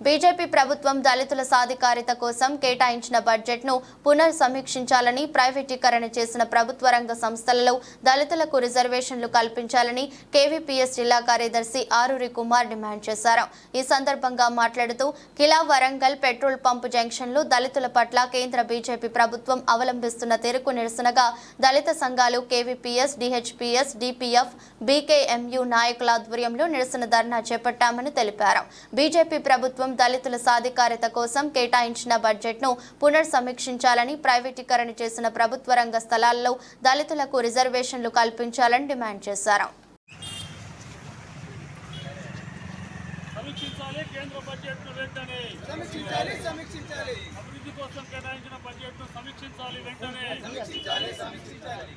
BJP ప్రభుత్వం దళితుల సాధికారిత కోసం కేటాయించిన బడ్జెట్ను పునర్సమీక్షించాలని ప్రైవేటీకరణ చేసిన ప్రభుత్వ రంగ సంస్థలలో దళితులకు రిజర్వేషన్లు కల్పించాలని కేవీపీఎస్ జిల్లా కార్యదర్శి ఆరూరి కుమార్ డిమాండ్ చేశారు. ఈ సందర్భంగా మాట్లాడుతూ కిలా వరంగల్ పెట్రోల్ పంపు జంక్షన్లు దళితుల పట్ల కేంద్ర బీజేపీ ప్రభుత్వం అవలంబిస్తున్న తెరకు నిరసనగా దళిత సంఘాలు కేవీపీఎస్ డిహెచ్పీఎస్ డిపిఎఫ్ బీకేఎంయు నాయకుల ఆధ్వర్యంలో నిరసన ధర్నా చేపట్టామని తెలిపారు. బీజేపీ ప్రభుత్వం దళితుల సాధికారత కోసం కేటాయించిన బడ్జెట్ను పునర్సమీక్షించాలని ప్రైవేటీకరణ చేసిన ప్రభుత్వ రంగ స్థలాల్లో దళితులకు రిజర్వేషన్లు కల్పించాలని డిమాండ్ చేశారు. సమీక్షించాలి కేంద్ర బడ్జెట్ను వెంటనే. సమీక్షించాలి సమీక్షించాలి. అభివృద్ధి కోసం కేటాయించిన బడ్జెట్ను సమీక్షించాలి వెంటనే. సమీక్షించాలి సమీక్షించాలి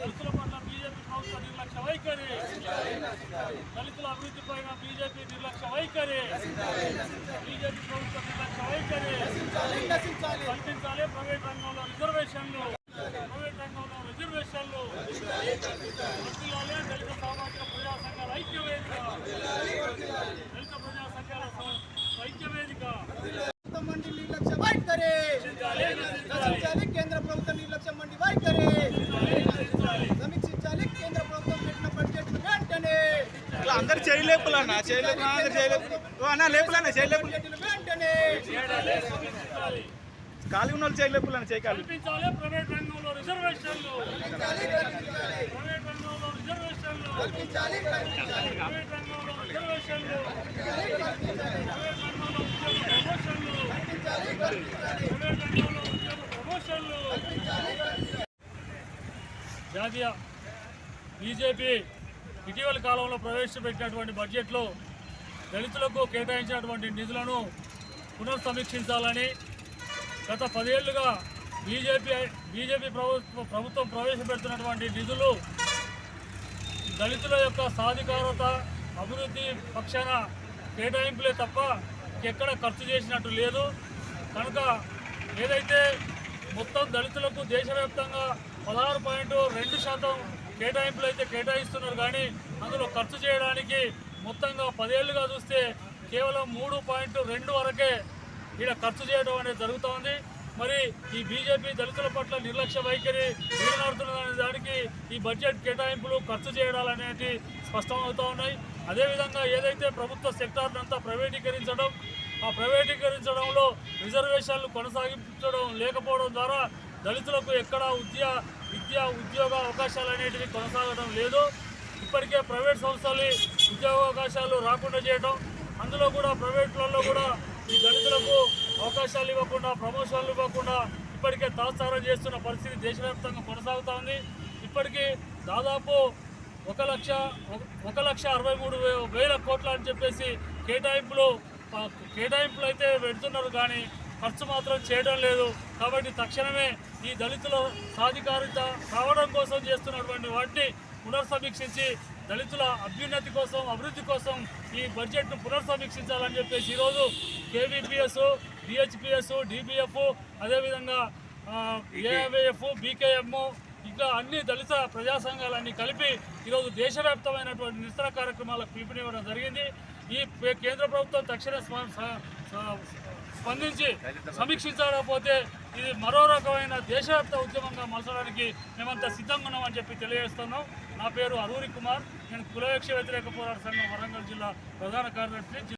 దళితుల పట్ల బీజేపీ ప్రభుత్వ నిర్లక్ష్య వైఖరి దళితుల అభివృద్ధి పైన బీజేపీ నిర్లక్ష్య వైఖరి బీజేపీ ప్రభుత్వ నిర్లక్ష్య వైఖరి నశించాలి. కల్పించాలి. ప్రైవేట్ రంగంలో రిజర్వేషన్లు. ప్రైవేట్ రంగంలో రిజర్వేషన్లు. వర్ధిల్లాలి దళిత సామాజిక ప్రజా సంఘాల ఐక్యవేదిక దళిత ప్రజా సంఘాల స- ఐక్యవేదిక మండి నిర్లక్ష్య వైఖరి నశించాలి కేంద్ర ప్రభుత్వ నిర్లక్ష్య మండి వైఖరి సమీక్షించాలి కేంద్ర ప్రభుత్వం పెట్టిన బడ్జెట్ వెంటనే అందరు చేయలేపులు అన్న చేయలేపు అందరు చేయలేపు. ఓ అన్న లేపులన్న చేయలేపు ఖాళీ ఉన్న వాళ్ళు చేయలేపులన్న చేయకాలి. కల్పించాలి జాతీయ బీజేపీ ఇటీవల కాలంలో ప్రవేశపెట్టినటువంటి బడ్జెట్లో దళితులకు కేటాయించినటువంటి నిధులను పునర్సమీక్షించాలని గత పదేళ్ళుగా బీజేపీ బీజేపీ ప్రభుత్వ ప్రభుత్వం ప్రవేశపెడుతున్నటువంటి నిధులు దళితుల యొక్క సాధికారత అభివృద్ధి పక్షాన కేటాయింపులే తప్ప ఎక్కడ ఖర్చు చేసినట్టు లేదు. కనుక ఏదైతే మొత్తం దళితులకు దేశవ్యాప్తంగా పదహారు పాయింట్ రెండు శాతం కేటాయింపులు అయితే కేటాయిస్తున్నారు కానీ అందులో ఖర్చు చేయడానికి మొత్తంగా పదేళ్ళుగా చూస్తే కేవలం మూడు పాయింట్ రెండు వరకే ఇక్కడ ఖర్చు చేయడం అనేది జరుగుతోంది మరి ఈ బీజేపీ దళితుల పట్ల నిర్లక్ష్య వైఖరి వీలనాడుతున్న దానికి ఈ బడ్జెట్ కేటాయింపులు ఖర్చు చేయడాలనేది స్పష్టమవుతూ ఉన్నాయి. అదేవిధంగా ఏదైతే ప్రభుత్వ సెక్టార్నంతా ప్రైవేటీకరించడం ఆ ప్రైవేటీకరించడంలో రిజర్వేషన్లు కొనసాగించడం లేకపోవడం ద్వారా దళితులకు ఎక్కడ ఉద్యా విద్యా ఉద్యోగ అవకాశాలు అనేటివి కొనసాగడం లేదు. ఇప్పటికే ప్రైవేట్ సంస్థలు ఉద్యోగ అవకాశాలు రాకుండా చేయడం అందులో కూడా ప్రైవేట్లలో కూడా ఈ దళితులకు అవకాశాలు ఇవ్వకుండా ప్రమోషన్లు ఇవ్వకుండా ఇప్పటికే తాత్సారం చేస్తున్న పరిస్థితి దేశవ్యాప్తంగా కొనసాగుతూ ఉంది. ఇప్పటికీ దాదాపు ఒక లక్ష ఒక- ఒక లక్ష అరవై మూడు వేల కోట్ల అని చెప్పేసి కేటాయింపులు కేటాయింపులు అయితే పెడుతున్నారు. కానీ ఖర్చు మాత్రం చేయడం లేదు. కాబట్టి తక్షణమే ఈ దళితుల సాధికారిత కావడం కోసం చేస్తున్నటువంటి వాటిని పునర్సమీక్షించి దళితుల అభ్యున్నతి కోసం అభివృద్ధి కోసం ఈ బడ్జెట్ను పునర్సమీక్షించాలని చెప్పేసి ఈరోజు కేవీపీఎస్ డిహెచ్పిఎస్ డిబిఎఫ్ అదేవిధంగా ఏఐఎఫ్ బీకేఎం ఇంకా అన్ని దళిత ప్రజా సంఘాలన్నీ కలిపి ఈరోజు దేశవ్యాప్తమైనటువంటి నిరసన కార్యక్రమాలకు పిలుపునివ్వడం జరిగింది. ఈ పే- కేంద్ర ప్రభుత్వం తక్షణ స్ప- స్పందించి సమీక్షించకపోతే ఇది మరో రకమైన దేశవ్యాప్త ఉద్యమంగా మలచడానికి మేమంతా సిద్ధంగా ఉన్నామని చెప్పి తెలియజేస్తున్నాం. నా పేరు అరూరి కుమార్. నేను కులవేక్ష వ్యతిరేక పోరాట సంఘం వరంగల్ జిల్లా ప్రధాన కార్యదర్శి